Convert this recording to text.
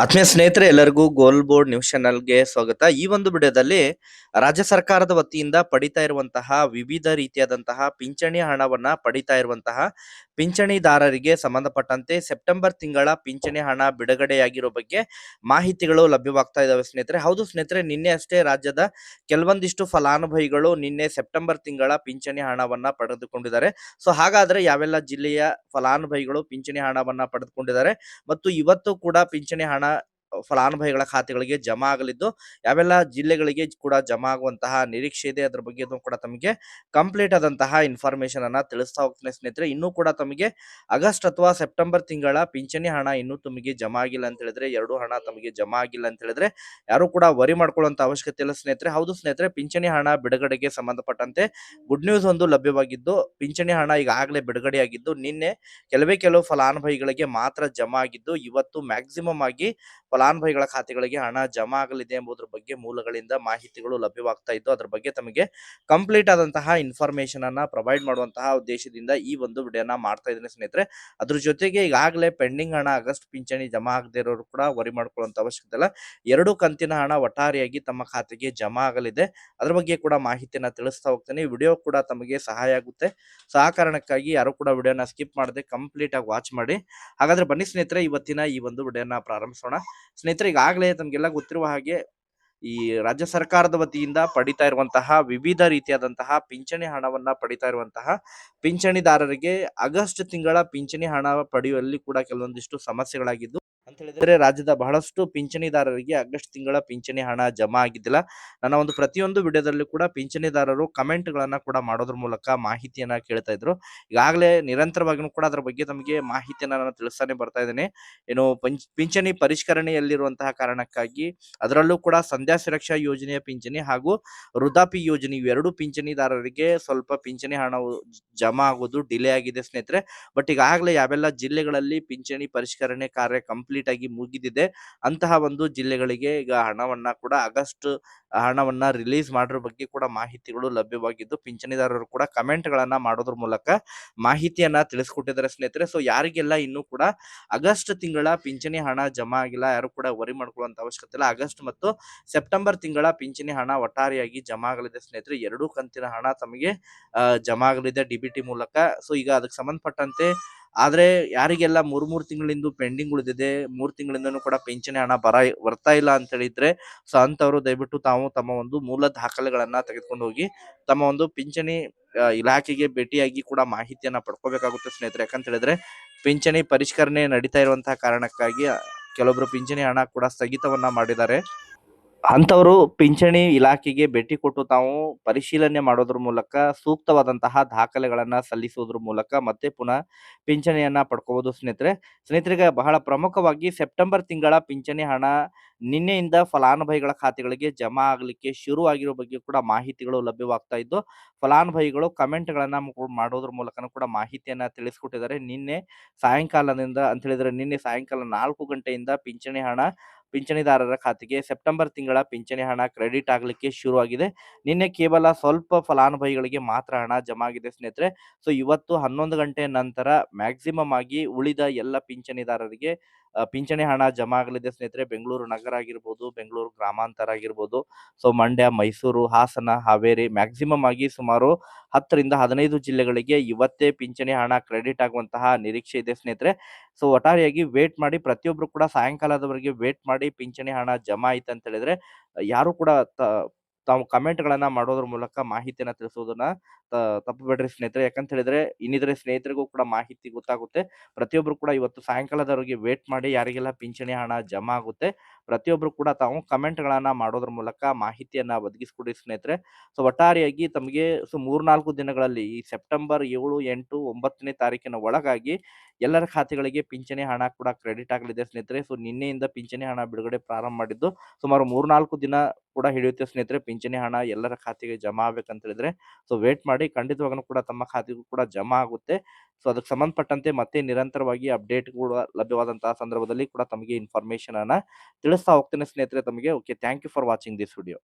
ಆತ್ಮೀಯ ಸ್ನೇಹಿತರೆ, ಎಲ್ಲರಿಗೂ ಗೋಲ್ ಬೋರ್ಡ್ ನ್ಯೂಸ್ ಚಾನಲ್ಗೆ ಸ್ವಾಗತ. ಈ ಒಂದು ವಿಡಿಯೋದಲ್ಲಿ ರಾಜ್ಯ ಸರ್ಕಾರದ ವತಿಯಿಂದ ಪಡಿತಾ ಇರುವಂತಹ ವಿವಿಧ ರೀತಿಯಾದಂತಹ ಪಿಂಚಣಿ ಹಣವನ್ನ ಪಡಿತಾ ಇರುವಂತಹ ಪಿಂಚಣಿದಾರರಿಗೆ ಸಂಬಂಧಪಟ್ಟಂತೆ ಸೆಪ್ಟೆಂಬರ್ ತಿಂಗಳ ಪಿಂಚಣಿ ಹಣ ಬಿಡುಗಡೆಯಾಗಿರೋ ಬಗ್ಗೆ ಮಾಹಿತಿಗಳು ಲಭ್ಯವಾಗ್ತಾ ಇದಾವೆ ಸ್ನೇಹಿತರೆ. ಹೌದು ಸ್ನೇಹಿತರೆ, ನಿನ್ನೆ ಅಷ್ಟೇ ರಾಜ್ಯದ ಕೆಲವೊಂದಿಷ್ಟು ಫಲಾನುಭವಿಗಳು ನಿನ್ನೆ ಸೆಪ್ಟೆಂಬರ್ ತಿಂಗಳ ಪಿಂಚಣಿ ಹಣವನ್ನ ಪಡೆದುಕೊಂಡಿದ್ದಾರೆ. ಸೊ, ಹಾಗಾದ್ರೆ ಯಾವೆಲ್ಲ ಜಿಲ್ಲೆಯ ಫಲಾನುಭವಿಗಳು ಪಿಂಚಣಿ ಹಣವನ್ನ ಪಡೆದುಕೊಂಡಿದ್ದಾರೆ ಮತ್ತು ಇವತ್ತು ಕೂಡ ಪಿಂಚಣಿ ಹಣ that ಫಲಾನುಭವಿಗಳ ಖಾತೆಗಳಿಗೆ ಜಮಾ ಆಗಲಿದ್ದು, ಯಾವೆಲ್ಲ ಜಿಲ್ಲೆಗಳಿಗೆ ಕೂಡ ಜಮಾ ಆಗುವಂತಹ ನಿರೀಕ್ಷೆ ಇದೆ ಅದರ ಬಗ್ಗೆ ಕೂಡ ತಮಗೆ ಕಂಪ್ಲೀಟ್ ಆದಂತಹ ಇನ್ಫಾರ್ಮೇಶನ್ ಅನ್ನ ತಿಳಿಸ್ತಾ ಹೋಗ್ತೇನೆ ಸ್ನೇಹಿತರೆ. ಇನ್ನೂ ಕೂಡ ತಮಗೆ ಆಗಸ್ಟ್ ಅಥವಾ ಸೆಪ್ಟೆಂಬರ್ ತಿಂಗಳ ಪಿಂಚಣಿ ಹಣ ಇನ್ನೂ ತಮಗೆ ಜಮಾ ಆಗಿಲ್ಲ ಅಂತ ಹೇಳಿದ್ರೆ, ಎರಡು ಹಣ ತಮಗೆ ಜಮಾ ಆಗಿಲ್ಲ ಅಂತ ಹೇಳಿದ್ರೆ ಯಾರು ಕೂಡ ವರಿ ಮಾಡ್ಕೊಳ್ಳುವಂತ ಅವಶ್ಯಕತೆ ಇಲ್ಲ ಸ್ನೇಹಿತರೆ. ಹೌದು ಸ್ನೇಹಿತರೆ, ಪಿಂಚಣಿ ಹಣ ಬಿಡುಗಡೆಗೆ ಸಂಬಂಧಪಟ್ಟಂತೆ ಗುಡ್ ನ್ಯೂಸ್ ಒಂದು ಲಭ್ಯವಾಗಿದ್ದು, ಪಿಂಚಣಿ ಹಣ ಈಗಾಗಲೇ ಬಿಡುಗಡೆಯಾಗಿದ್ದು ನಿನ್ನೆ ಕೆಲವೇ ಕೆಲವು ಫಲಾನುಭವಿಗಳಿಗೆ ಮಾತ್ರ ಜಮಾ ಆಗಿದ್ದು, ಇವತ್ತು ಮ್ಯಾಕ್ಸಿಮಮ್ ಆಗಿ ಫಲಾನುಭವಿಗಳ ಖಾತೆಗಳಿಗೆ ಹಣ ಜಮಾ ಆಗಲಿದೆ ಎಂಬುದರ ಬಗ್ಗೆ ಮೂಲಗಳಿಂದ ಮಾಹಿತಿಗಳು ಲಭ್ಯವಾಗ್ತಾ ಇದ್ದು, ಅದರ ಬಗ್ಗೆ ತಮಗೆ ಕಂಪ್ಲೀಟ್ ಆದಂತಹ ಇನ್ಫಾರ್ಮೇಶನ್ ಅನ್ನ ಪ್ರೊವೈಡ್ ಮಾಡುವಂತಹ ಉದ್ದೇಶದಿಂದ ಈ ಒಂದು ವಿಡಿಯೋನ ಮಾಡ್ತಾ ಇದ್ದೀನಿ ಸ್ನೇಹಿತರೆ. ಅದ್ರ ಜೊತೆಗೆ ಈಗಾಗಲೇ ಪೆಂಡಿಂಗ್ ಹಣ, ಆಗಸ್ಟ್ ಪಿಂಚಣಿ ಜಮಾ ಆಗದೆ ಇರೋರು ಕೂಡ ವರಿ ಮಾಡ್ಕೊಳ್ಳುವಂತ ಅವಶ್ಯಕತೆ ಇಲ್ಲ. ಎರಡು ಕಂತಿನ ಹಣ ಒಟ್ಟಾರೆಯಾಗಿ ತಮ್ಮ ಖಾತೆಗೆ ಜಮಾ ಆಗಲಿದೆ. ಅದ್ರ ಬಗ್ಗೆ ಕೂಡ ಮಾಹಿತಿಯನ್ನ ತಿಳಿಸ್ತಾ ಹೋಗ್ತೇನೆ. ವಿಡಿಯೋ ಕೂಡ ತಮಗೆ ಸಹಾಯ ಆಗುತ್ತೆ. ಸೊ ಆ ಯಾರು ಕೂಡ ವಿಡಿಯೋನ ಸ್ಕಿಪ್ ಮಾಡದೆ ಕಂಪ್ಲೀಟ್ ಆಗಿ ವಾಚ್ ಮಾಡಿ. ಹಾಗಾದ್ರೆ ಬನ್ನಿ ಸ್ನೇಹಿತರೆ, ಇವತ್ತಿನ ಈ ಒಂದು ವಿಡಿಯೋನ ಪ್ರಾರಂಭಿಸೋಣ. ಸ್ನೇಹಿತರೆ, ಈಗಾಗಲೇ ತಮಗೆಲ್ಲ ಗೊತ್ತಿರುವ ಹಾಗೆ ಈ ರಾಜ್ಯ ಸರ್ಕಾರದ ವತಿಯಿಂದ ಪಡಿತಾ ಇರುವಂತಹ ವಿವಿಧ ರೀತಿಯಾದಂತಹ ಪಿಂಚಣಿ ಹಣವನ್ನ ಪಡಿತಾ ಇರುವಂತಹ ಪಿಂಚಣಿದಾರರಿಗೆ ಆಗಸ್ಟ್ ತಿಂಗಳ ಪಿಂಚಣಿ ಹಣ ಪಡೆಯುವಲ್ಲಿ ಕೂಡ ಕೆಲವೊಂದಿಷ್ಟು ಸಮಸ್ಯೆಗಳಾಗಿದ್ದು ಅಂತ ಹೇಳಿದ್ರೆ ರಾಜ್ಯದ ಬಹಳಷ್ಟು ಪಿಂಚಣಿದಾರರಿಗೆ ಆಗಸ್ಟ್ ತಿಂಗಳ ಪಿಂಚಣಿ ಹಣ ಜಮಾ ಆಗಿದ್ದಿಲ್ಲ. ನನ್ನ ಒಂದು ಪ್ರತಿಯೊಂದು ವಿಡಿಯೋದಲ್ಲಿ ಕೂಡ ಪಿಂಚಣಿದಾರರು ಕಮೆಂಟ್ ಗಳನ್ನ ಕೂಡ ಮಾಡೋದ್ರ ಮೂಲಕ ಮಾಹಿತಿಯನ್ನ ಕೇಳ್ತಾ ಇದ್ರು. ಈಗಾಗಲೇ ನಿರಂತರವಾಗಿನೂ ಕೂಡ ಅದರ ಬಗ್ಗೆ ತಮಗೆ ಮಾಹಿತಿಯನ್ನ ನಾನು ತಿಳಿಸ್ತಾನೆ ಬರ್ತಾ ಇದ್ದೇನೆ. ಏನು ಪಂಚ್, ಪಿಂಚಣಿ ಪರಿಷ್ಕರಣೆಯಲ್ಲಿರುವಂತಹ ಕಾರಣಕ್ಕಾಗಿ ಅದರಲ್ಲೂ ಕೂಡ ಸಂಧ್ಯಾ ಸುರಕ್ಷಾ ಯೋಜನೆಯ ಪಿಂಚಣಿ ಹಾಗೂ ವೃದ್ಧಾಪಿ ಯೋಜನೆ ಇವೆರಡು ಪಿಂಚಣಿದಾರರಿಗೆ ಸ್ವಲ್ಪ ಪಿಂಚಣಿ ಹಣ ಜಮಾ ಆಗೋದು ಡಿಲೇ ಆಗಿದೆ ಸ್ನೇಹಿತರೆ. ಬಟ್ ಈಗಾಗಲೇ ಯಾವೆಲ್ಲ ಜಿಲ್ಲೆಗಳಲ್ಲಿ ಪಿಂಚಣಿ ಪರಿಷ್ಕರಣೆ ಕಾರ್ಯ ಕಂಪ್ಲೀಟ್ ಆಗಿ ಮುಗಿದಿದೆ. ಅಂತಹ ಒಂದು ಜಿಲ್ಲೆಗಳಿಗೆ ಈಗ ಹಣವನ್ನ ಕೂಡ ಆಗಸ್ಟ್, ಹಣವನ್ನ ರಿಲೀಸ್ ಮಾಡಿರೋ ಬಗ್ಗೆ ಕೂಡ ಮಾಹಿತಿಗಳು ಲಭ್ಯವಾಗಿದ್ದು, ಪಿಂಚಣಿದಾರರು ಕೂಡ ಕಮೆಂಟ್ ಗಳನ್ನ ಮಾಡೋದ್ರ ಮೂಲಕ ಮಾಹಿತಿಯನ್ನ ತಿಳಿಸ್ಕೊಟ್ಟಿದ್ದಾರೆ ಸ್ನೇಹಿತರೆ. ಸೊ ಯಾರಿಗೆಲ್ಲ ಇನ್ನೂ ಕೂಡ ಆಗಸ್ಟ್ ತಿಂಗಳ ಪಿಂಚಣಿ ಹಣ ಜಮಾ ಆಗಿಲ್ಲ, ಯಾರು ಕೂಡ ವರಿ ಮಾಡ್ಕೊಳ್ಳುವಂತ ಅವಶ್ಯಕತೆ ಇಲ್ಲ. ಆಗಸ್ಟ್ ಮತ್ತು ಸೆಪ್ಟೆಂಬರ್ ತಿಂಗಳ ಪಿಂಚಣಿ ಹಣ ಒಟ್ಟಾರೆಯಾಗಿ ಜಮಾ ಆಗಲಿದೆ ಸ್ನೇಹಿತರೆ. ಎರಡು ಕಂತಿನ ಹಣ ತಮಗೆ ಜಮಾ ಆಗಲಿದೆ ಡಿಬಿಟಿ ಮೂಲಕ. ಸೊ ಈಗ ಅದಕ್ಕೆ ಸಂಬಂಧಪಟ್ಟಂತೆ ಆದ್ರೆ ಯಾರಿಗೆಲ್ಲ ಮೂರ್ ಮೂರ್ ತಿಂಗಳಿಂದ ಪೆಂಡಿಂಗ್ ಉಳಿದಿದೆ, ಮೂರ್ ತಿಂಗಳಿಂದನೂ ಕೂಡ ಪಿಂಚಣಿ ಹಣ ಬರ ಬರ್ತಾ ಇಲ್ಲ ಅಂತ ಹೇಳಿದ್ರೆ, ಸೊ ಅಂತವರು ದಯವಿಟ್ಟು ತಾವು ತಮ್ಮ ಒಂದು ಮೂಲ ದಾಖಲೆಗಳನ್ನ ತೆಗೆದುಕೊಂಡು ಹೋಗಿ, ತಮ್ಮ ಒಂದು ಪಿಂಚಣಿ ಇಲಾಖೆಗೆ ಭೇಟಿಯಾಗಿ ಕೂಡ ಮಾಹಿತಿಯನ್ನ ಪಡ್ಕೋಬೇಕಾಗುತ್ತೆ ಸ್ನೇಹಿತರೆ. ಯಾಕಂತ ಹೇಳಿದ್ರೆ ಪಿಂಚಣಿ ಪರಿಷ್ಕರಣೆ ನಡೀತಾ ಇರುವಂತಹ ಕಾರಣಕ್ಕಾಗಿ ಕೆಲವೊಬ್ರು ಪಿಂಚಣಿ ಹಣ ಕೂಡ ಸ್ಥಗಿತವನ್ನ ಮಾಡಿದ್ದಾರೆ. ಅಂಥವರು ಪಿಂಚಣಿ ಇಲಾಖೆಗೆ ಭೇಟಿ ಕೊಟ್ಟು ತಾವು ಪರಿಶೀಲನೆ ಮಾಡೋದ್ರ ಮೂಲಕ ಸೂಕ್ತವಾದಂತಹ ದಾಖಲೆಗಳನ್ನ ಸಲ್ಲಿಸೋದ್ರ ಮೂಲಕ ಮತ್ತೆ ಪುನಃ ಪಿಂಚಣಿಯನ್ನ ಪಡ್ಕೋಬಹುದು ಸ್ನೇಹಿತರೆ, ಸ್ನೇಹಿತರಿಗೆ ಬಹಳ ಪ್ರಮುಖವಾಗಿ ಸೆಪ್ಟೆಂಬರ್ ತಿಂಗಳ ಪಿಂಚಣಿ ಹಣ ನಿನ್ನೆಯಿಂದ ಫಲಾನುಭವಿಗಳ ಖಾತೆಗಳಿಗೆ ಜಮಾ ಆಗಲಿಕ್ಕೆ ಶುರು ಆಗಿರೋ ಬಗ್ಗೆ ಕೂಡ ಮಾಹಿತಿಗಳು ಲಭ್ಯವಾಗ್ತಾ ಇದ್ದು, ಫಲಾನುಭವಿಗಳು ಕಮೆಂಟ್ಗಳನ್ನ ಮಾಡೋದ್ರ ಮೂಲಕ ಕೂಡ ಮಾಹಿತಿಯನ್ನ ತಿಳಿಸ್ಕೊಟ್ಟಿದ್ದಾರೆ. ನಿನ್ನೆ ಸಾಯಂಕಾಲದಿಂದ ಅಂತ ಹೇಳಿದ್ರೆ ನಿನ್ನೆ ಸಾಯಂಕಾಲ ನಾಲ್ಕು ಗಂಟೆಯಿಂದ ಪಿಂಚಣಿ ಹಣ ಪಿಂಚಣಿದಾರರ ಖಾತೆಗೆ ಸೆಪ್ಟೆಂಬರ್ ತಿಂಗಳ ಪಿಂಚಣಿ ಹಣ ಕ್ರೆಡಿಟ್ ಆಗಲಿಕ್ಕೆ ಶುರುವಾಗಿದೆ. ನಿನ್ನೆ ಕೇವಲ ಸ್ವಲ್ಪ ಫಲಾನುಭವಿಗಳಿಗೆ ಮಾತ್ರ ಹಣ ಜಮಾ ಆಗಿದೆ ಸ್ನೇಹಿತರೆ. ಸೊ, ಇವತ್ತು ಹನ್ನೊಂದು ಗಂಟೆ ನಂತರ ಮ್ಯಾಕ್ಸಿಮಮ್ ಆಗಿ ಉಳಿದ ಎಲ್ಲ ಪಿಂಚಣಿದಾರರಿಗೆ ಪಿಂಚಣಿ ಹಣ ಜಮಾ ಆಗಲಿದೆ ಸ್ನೇಹಿತರೆ. ಬೆಂಗಳೂರು ನಗರ ಆಗಿರ್ಬೋದು, ಬೆಂಗಳೂರು ಗ್ರಾಮಾಂತರ ಆಗಿರ್ಬೋದು. ಸೊ, ಮಂಡ್ಯ, ಮೈಸೂರು, ಹಾಸನ, ಹಾವೇರಿ ಮ್ಯಾಕ್ಸಿಮಮ್ ಆಗಿ ಸುಮಾರು ಹತ್ತರಿಂದ ಹದಿನೈದು ಜಿಲ್ಲೆಗಳಿಗೆ ಇವತ್ತೇ ಪಿಂಚಣಿ ಹಣ ಕ್ರೆಡಿಟ್ ಆಗುವಂತಹ ನಿರೀಕ್ಷೆ ಇದೆ ಸ್ನೇಹಿತರೆ. ಸೊ, ಒಟ್ಟಾರೆಯಾಗಿ ವೇಟ್ ಮಾಡಿ ಪ್ರತಿಯೊಬ್ರು ಕೂಡ ಸಾಯಂಕಾಲದವರೆಗೆ ವೇಟ್ ಮಾಡಿ ಪಿಂಚಣಿ ಹಣ ಜಮಾ ಆಯ್ತು ಅಂತ ಹೇಳಿದ್ರೆ, ಯಾರು ಕೂಡ ತಾವು ಕಮೆಂಟ್ ಗಳನ್ನ ಮಾಡೋದ್ರ ಮೂಲಕ ಮಾಹಿತಿಯನ್ನ ತಿಳಿಸೋದನ್ನ ತಪ್ಪು ಬೇಡ್ರಿ ಸ್ನೇಹಿತರೆ. ಯಾಕಂತ ಹೇಳಿದ್ರೆ ಇನ್ನಿದ್ರೆ ಸ್ನೇಹಿತರಿಗೂ ಕೂಡ ಮಾಹಿತಿ ಗೊತ್ತಾಗುತ್ತೆ. ಪ್ರತಿಯೊಬ್ರು ಕೂಡ ಇವತ್ತು ಸಾಯಂಕಾಲದವರೆಗೆ ವೇಟ್ ಮಾಡಿ ಯಾರಿಗೆಲ್ಲ ಪಿಂಚಣಿ ಹಣ ಜಮಾ ಆಗುತ್ತೆ, ಪ್ರತಿಯೊಬ್ರು ಕೂಡ ತಾವು ಕಮೆಂಟ್ ಗಳನ್ನ ಮಾಡೋದ್ರ ಮೂಲಕ ಮಾಹಿತಿಯನ್ನ ಒದಗಿಸ್ಕೊಡಿ ಸ್ನೇಹಿತರೆ. ಸೊ, ಒಟ್ಟಾರೆಯಾಗಿ ತಮಗೆ ಸೊ, ಮೂರ್ನಾಲ್ಕು ದಿನಗಳಲ್ಲಿ ಈ ಸೆಪ್ಟೆಂಬರ್ ಏಳು, ಎಂಟು, ಒಂಬತ್ತನೇ ತಾರೀಕಿನ ಒಳಗಾಗಿ ಎಲ್ಲರ ಖಾತೆಗಳಿಗೆ ಪಿಂಚಣಿ ಹಣ ಕೂಡ ಕ್ರೆಡಿಟ್ ಆಗಲಿದೆ ಸ್ನೇಹಿತರೆ. ಸೊ, ನಿನ್ನೆಯಿಂದ ಪಿಂಚಣಿ ಹಣ ಬಿಡುಗಡೆ ಪ್ರಾರಂಭ ಮಾಡಿದ್ದು ಸುಮಾರು ಮೂರ್ನಾಲ್ಕು ದಿನ ಕೂಡ ಹಿಡಿಯುತ್ತೆ ಸ್ನೇಹಿತರೆ. ಪಿಂಚಣಿ ಹಣ ಎಲ್ಲರ ಖಾತೆಗೆ ಜಮಾ ಆಗ್ಬೇಕಂತ ಹೇಳಿದ್ರೆ ಸೊ ವೇಟ್ ಮಾಡಿ ಖಂಡಿತವಾಗೂ ಕೂಡ ತಮ್ಮ ಖಾತೆಗೂ ಕೂಡ ಜಮಾ ಆಗುತ್ತೆ. ಸೊ ಅದಕ್ಕೆ ಸಂಬಂಧಪಟ್ಟಂತೆ ಮತ್ತೆ ನಿರಂತರವಾಗಿ ಅಪ್ಡೇಟ್ ಕೂಡ ಲಭ್ಯವಾದಂತಹ ಸಂದರ್ಭದಲ್ಲಿ ಕೂಡ ತಮಗೆ ಇನ್ಫಾರ್ಮೇಶನ್ ಅನ್ನ ತಿಳಿಸ್ತಾ ಹೋಗ್ತೇನೆ ಸ್ನೇಹಿತರೆ ತಮಗೆ. Okay thank you for watching this video